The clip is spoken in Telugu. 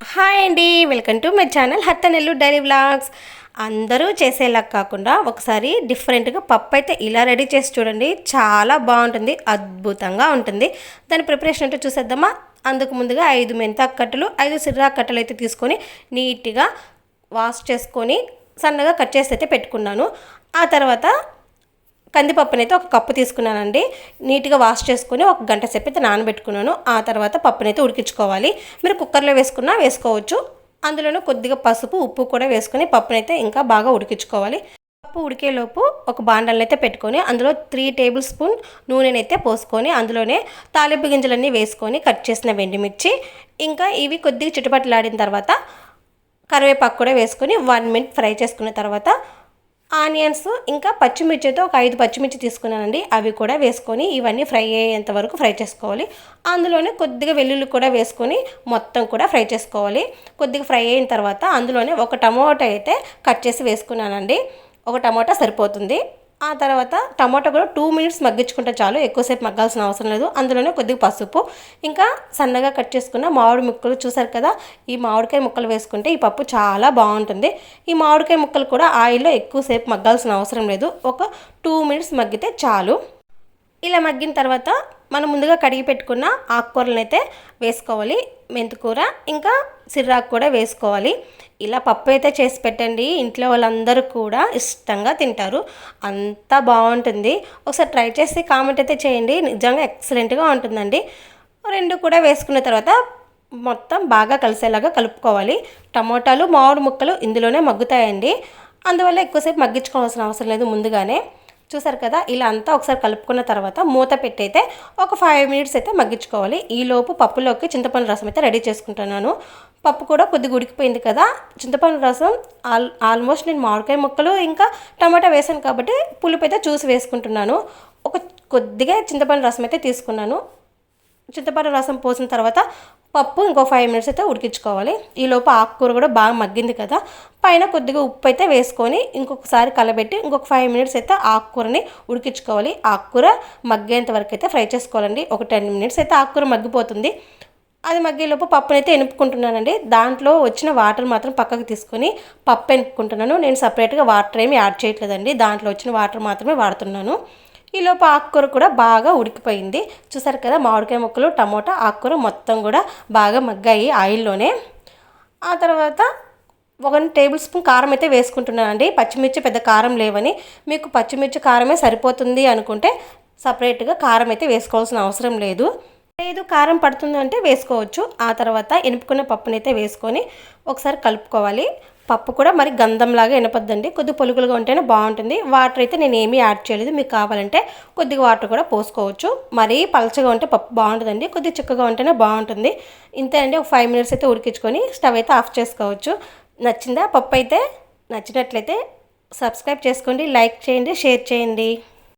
హాయ్ అండి వెల్కమ్ టు మై ఛానల్ హత్తనెల్లు డైరీ వ్లాగ్స్. అందరూ చేసేలా కాకుండా ఒకసారి డిఫరెంట్గా పప్పు అయితే ఇలా రెడీ చేసి చూడండి చాలా బాగుంటుంది అద్భుతంగా ఉంటుంది. దాని ప్రిపరేషన్ అంటే చూసేద్దామా? అందుకు ముందుగా ఐదు మెంతాకట్టలు ఐదు సిర్రా కట్టలు అయితే తీసుకొని నీట్గా వాష్ చేసుకొని సన్నగా కట్ చేసి అయితే పెట్టుకున్నాను. ఆ తర్వాత కందిపప్పునైతే ఒక కప్పు తీసుకున్నానండి. నీట్గా వాష్ చేసుకుని ఒక గంట సేపు అయితే నానబెట్టుకున్నాను. ఆ తర్వాత పప్పునైతే ఉడికించుకోవాలి. మీరు కుక్కర్లో వేసుకున్నా వేసుకోవచ్చు. అందులోనే కొద్దిగా పసుపు ఉప్పు కూడా వేసుకొని పప్పునైతే ఇంకా బాగా ఉడికించుకోవాలి. పప్పు ఉడికేలోపు ఒక బాండల్ని అయితే పెట్టుకొని అందులో త్రీ టేబుల్ స్పూన్ నూనెనైతే పోసుకొని అందులోనే తాలింపు గింజలన్నీ వేసుకొని కట్ చేసిన వెండిమిర్చి ఇంకా ఇవి కొద్దిగా చుట్టుపట్లాడిన తర్వాత కరివేపాకు కూడా వేసుకొని వన్ మినిట్ ఫ్రై చేసుకున్న తర్వాత ఆనియన్స్ ఇంకా పచ్చిమిర్చి అయితే ఒక ఐదు పచ్చిమిర్చి తీసుకున్నానండి. అవి కూడా వేసుకొని ఇవన్నీ ఫ్రై అయ్యేంత వరకు ఫ్రై చేసుకోవాలి. అందులోనే కొద్దిగా వెల్లుల్లి కూడా వేసుకొని మొత్తం కూడా ఫ్రై చేసుకోవాలి. కొద్దిగా ఫ్రై అయిన తర్వాత అందులోనే ఒక టమోటా అయితే కట్ చేసి వేసుకున్నానండి. ఒక టమోటా సరిపోతుంది. ఆ తర్వాత టమాటో కూడా టూ మినిట్స్ మగ్గించుకుంటే చాలు. ఎక్కువసేపు మగ్గాల్సిన అవసరం లేదు. అందులోనే కొద్దిగా పసుపు. ఇంకా సన్నగా కట్ చేసుకున్న మామిడి ముక్కలు చూసారు కదా? ఈ మామిడికాయ ముక్కలు వేసుకుంటే ఈ పప్పు చాలా బాగుంటుంది. ఈ మామిడికాయ ముక్కలు కూడా ఆయిల్లో ఎక్కువసేపు మగ్గాల్సిన అవసరం లేదు. ఒక టూ మినిట్స్ మగ్గితే చాలు. ఇలా మగ్గిన తర్వాత మనం ముందుగా కడిగి పెట్టుకున్న ఆకుకూరలను అయితే వేసుకోవాలి. మెంతికూర ఇంకా సిర్రాకు కూడా వేసుకోవాలి. ఇలా పప్పు అయితే చేసి పెట్టండి. ఇంట్లో వాళ్ళందరూ కూడా ఇష్టంగా తింటారు. అంత బాగుంటుంది. ఒకసారి ట్రై చేసి కామెంట్ అయితే చేయండి. నిజంగా ఎక్సలెంట్గా ఉంటుందండి. రెండు కూడా వేసుకున్న తర్వాత మొత్తం బాగా కలిసేలాగా కలుపుకోవాలి. టమోటాలు మామిడి ముక్కలు ఇందులోనే మగ్గుతాయండి. అందువల్ల ఎక్కువసేపు మగ్గించుకోవాల్సిన అవసరం లేదు ముందుగానే. చూసారు కదా ఇలా అంతా ఒకసారి కలుపుకున్న తర్వాత మూత పెట్టి అయితే ఒక ఫైవ్ మినిట్స్ అయితే మగ్గించుకోవాలి. ఈలోపు పప్పులోకి చింతపండు రసం అయితే రెడీ చేసుకుంటున్నాను. పప్పు కూడా కొద్దిగా ఉడికిపోయింది కదా చింతపండు రసం ఆల్ ఆల్మోస్ట్ నేను మామిడికాయ ముక్కలు ఇంకా టమాటా వేసాను కాబట్టి పులుపు అయితే చూసి వేసుకుంటున్నాను. ఒక కొద్దిగా చింతపండు రసం అయితే తీసుకున్నాను. చింతపండు రసం పోసిన తర్వాత పప్పు ఇంకో ఫైవ్ మినిట్స్ అయితే ఉడికించుకోవాలి. ఈలోపు ఆకుకూర కూడా బాగా మగ్గింది కదా. పైన కొద్దిగా ఉప్పు అయితే వేసుకొని ఇంకొకసారి కలబెట్టి ఇంకొక ఫైవ్ మినిట్స్ అయితే ఆకుకూరని ఉడికించుకోవాలి. ఆకుకూర మగ్గేంత వరకు అయితే ఫ్రై చేసుకోవాలండి. ఒక టెన్ మినిట్స్ అయితే ఆకుకూర మగ్గిపోతుంది. అది మగ్గేలోపు పప్పునైతే ఎనుపుకుంటున్నానండి. దాంట్లో వచ్చిన వాటర్ మాత్రం పక్కకు తీసుకొని పప్పు ఎనుపుకుంటున్నాను. నేను సపరేట్గా వాటర్ ఏమి యాడ్ చేయట్లేదండి. దాంట్లో వచ్చిన వాటర్ మాత్రమే వాడుతున్నాను. ఈలోపు ఆకుకూర కూడా బాగా ఉడికిపోయింది. చూసారు కదా మామిడికాయ ముక్కలు టమోటా ఆకుకూర మొత్తం కూడా బాగా మగ్గాయి ఆయిల్లోనే. ఆ తర్వాత ఒక టేబుల్ స్పూన్ కారం అయితే వేసుకుంటున్నానండి. పచ్చిమిర్చి పెద్ద కారం లేవని. మీకు పచ్చిమిర్చి కారమే సరిపోతుంది అనుకుంటే సపరేట్గా కారం అయితే వేసుకోవాల్సిన అవసరం లేదు. లేదు కారం పడుతుంది అంటే వేసుకోవచ్చు. ఆ తర్వాత ఎనుపుకున్న పప్పునైతే వేసుకొని ఒకసారి కలుపుకోవాలి. పప్పు కూడా మరి గంధంలాగా వినపద్దండి. కొద్ది పొలుగులుగా ఉంటేనే బాగుంటుంది. వాటర్ అయితే నేను ఏమీ యాడ్ చేయలేదు. మీకు కావాలంటే కొద్దిగా వాటర్ కూడా పోసుకోవచ్చు. మరీ పలచగా ఉంటే పప్పు బాగుంటుందండి. కొద్దిగా చిక్కగా ఉంటేనే బాగుంటుంది. ఇంతే అండి. ఒక ఫైవ్ మినిట్స్ అయితే ఉడికించుకొని స్టవ్ అయితే ఆఫ్ చేసుకోవచ్చు. నచ్చిందా? పప్పు అయితే నచ్చినట్లయితే సబ్స్క్రైబ్ చేసుకోండి. లైక్ చేయండి. షేర్ చేయండి.